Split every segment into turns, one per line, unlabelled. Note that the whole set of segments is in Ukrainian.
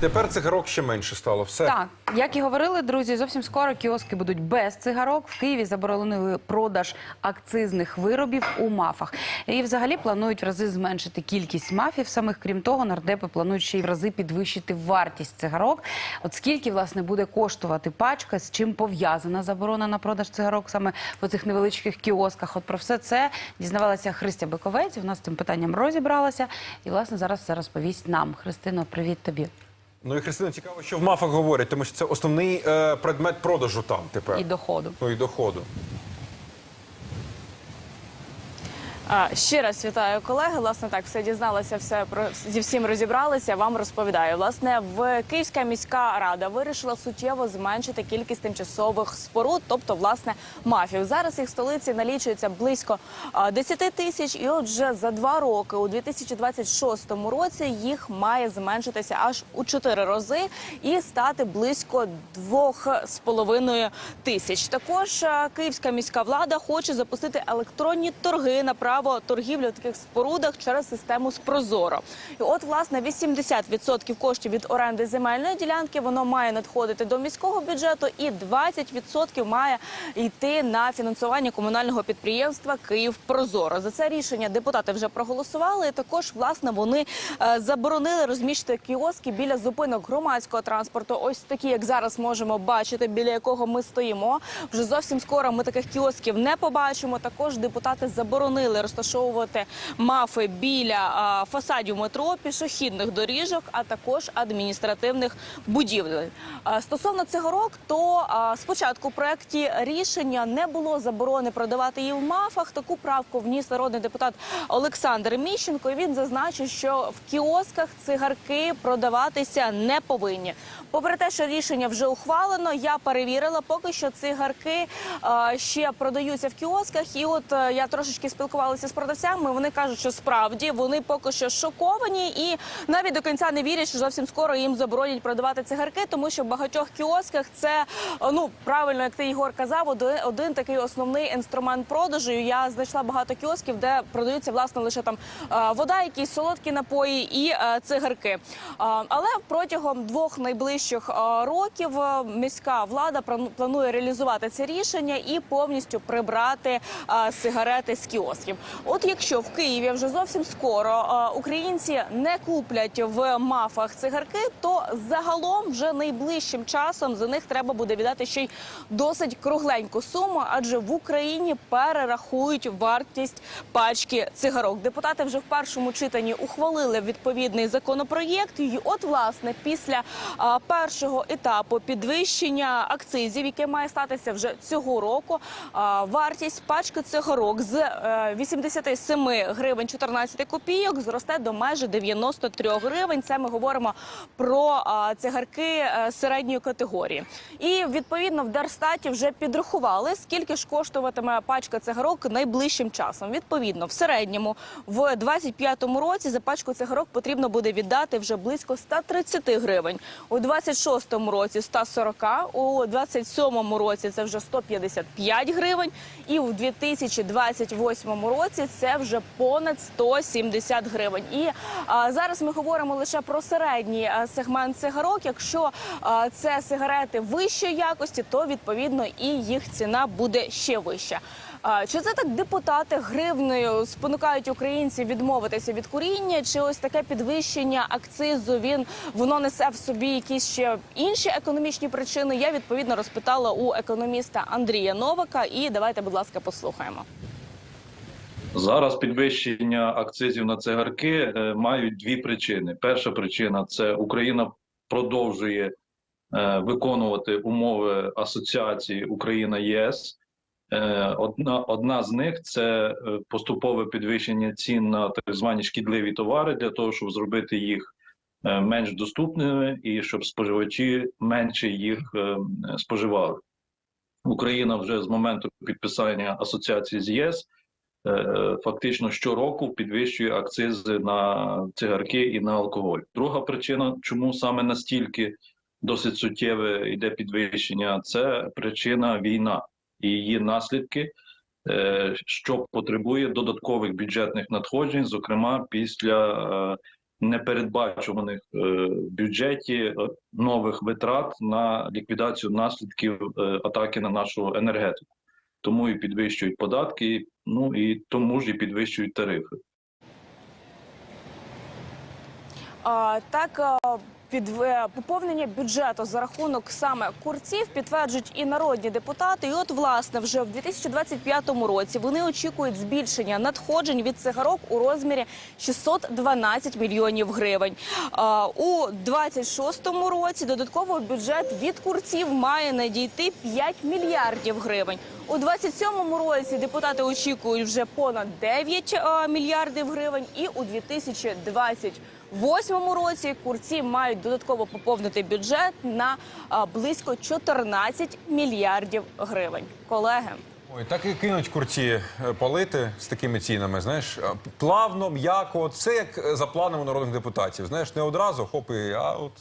Тепер цигарок ще менше стало. Все.
Так, як і говорили, друзі, зовсім скоро кіоски будуть без цигарок. В Києві заборонили продаж акцизних виробів у мафах. І взагалі планують в рази зменшити кількість мафів. Самих крім того, нардепи планують ще й в рази підвищити вартість цигарок. От скільки власне буде коштувати пачка, з чим пов'язана заборона на продаж цигарок саме в цих невеличких кіосках. От про все це дізнавалася Христя Биковець. Вона з цим питанням розібралася. І власне зараз все розповість нам. Христино, привіт тобі.
Ну і Христина, цікаво, що в мафах говорять, тому що це основний е, предмет продажу там тепер.
І доходу.
Ну і доходу.
Ще раз вітаю колеги. Власне, так все дізналася, все про зі всім розібралися. Вам розповідаю. Власне, в Київська міська рада вирішила суттєво зменшити кількість тимчасових споруд, тобто власне мафів. Зараз їх в столиці налічується близько а, 10 тисяч, і от вже за два роки, у 2026 році, їх має зменшитися аж у 4 рази і стати близько 2,5 тисяч. Також Київська міська влада хоче запустити електронні торги на право торгівлі в таких спорудах через систему Спрозоро. І от власне 80% коштів від оренди земельної ділянки воно має надходити до міського бюджету, і 20% має йти на фінансування комунального підприємства Київ Прозоро. За це рішення депутати вже проголосували. І також власне вони е, заборонили розміщувати кіоски біля зупинок громадського транспорту. Ось такі, як зараз можемо бачити, біля якого ми стоїмо. Вже зовсім скоро ми таких кіосків не побачимо. Також депутати заборонили розташовувати мафи біля фасадів метро, пішохідних доріжок, а також адміністративних будівель. Стосовно цигарок, то спочатку в проекті рішення не було заборони продавати її в мафах. Таку правку вніс народний депутат Олександр Міщенко. Він зазначив, що в кіосках цигарки продаватися не повинні. Попри те, що рішення вже ухвалено, я перевірила, поки що цигарки ще продаються в кіосках. І от е, я трошечки спілкувалася з продавцями. Вони кажуть, що справді вони поки що шоковані і навіть до кінця не вірять, що зовсім скоро їм заборонять продавати цигарки, тому що в багатьох кіосках це е, ну правильно, як ти Ігор казав, один, такий основний інструмент продажу. Я знайшла багато кіосків, де продаються власне лише там е, вода, якісь солодкі напої і е, цигарки. Але протягом двох найближчих років міська влада плану- планує реалізувати це рішення і повністю прибрати сигарети з кіосків. От якщо в Києві вже зовсім скоро е, українці не куплять в мафах цигарки, то загалом вже найближчим часом за них треба буде віддати ще й досить кругленьку суму, адже в Україні перерахують вартість пачки цигарок. Депутати вже в першому читанні ухвалили відповідний законопроєкт. І от власне після е, першого етапу підвищення акцизів, яке має статися вже цього року, е, вартість пачки цигарок з 18 77 гривень 14 копійок зросте до майже 93 гривень. Це ми говоримо про цигарки е, середньої категорії. І відповідно в Дерстаті вже підрахували, скільки ж коштуватиме пачка цигарок найближчим часом. Відповідно, в середньому в 25-му році за пачку цигарок потрібно буде віддати вже близько 130 гривень. У 26-му році 140, у 27-му році це вже 155 гривень. І у 2028 році це вже понад 170 гривень. І зараз ми говоримо лише про середній сегмент цигарок. Якщо це сигарети вищої якості, то відповідно і їх ціна буде ще вища. Чи це так депутати гривнею спонукають українців відмовитися від куріння? Чи ось таке підвищення акцизу він воно несе в собі якісь ще інші економічні причини? Я відповідно розпитала у економіста Андрія Новака. І давайте, будь ласка, послухаємо.
Зараз підвищення акцизів на цигарки е, мають дві причини. Перша причина це Україна продовжує е, виконувати умови асоціації Україна ЄС. Е, одна, одна з них це поступове підвищення цін на так звані шкідливі товари для того, щоб зробити їх менш доступними і щоб споживачі менше їх споживали. Україна вже з моменту підписання асоціації з ЄС фактично щороку підвищує акцизи на цигарки і на алкоголь. Друга причина, чому саме настільки досить суттєве йде підвищення, це причина війна і її наслідки, е, що потребує додаткових бюджетних надходжень, зокрема після е, непередбачуваних е, в бюджеті е, нових витрат на ліквідацію наслідків е, атаки на нашу енергетику. Тому і підвищують податки, ну і тому ж і підвищують тарифи.
А, так, а, під е, поповнення бюджету за рахунок саме курців підтверджують і народні депутати. І от власне вже в 2025 році вони очікують збільшення надходжень від цигарок у розмірі 612 мільйонів гривень. У 2026 році додатково бюджет від курців має надійти 5 мільярдів гривень. У 27 році депутати очікують вже понад 9 е, мільярдів гривень, і у 2028 році курці мають додатково поповнити бюджет на близько 14 мільярдів гривень. Колеги.
Ой, так і кинуть курці е, палити з такими цінами. Знаєш, плавно, м'яко, все як е, за планом у народних депутатів. Знаєш, не одразу, хоп, і а от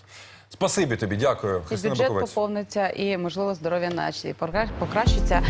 спасибі тобі, дякую.
І
Христина
бюджет
Боковець.
поповниться, і можливо здоров'я покра- покращиться.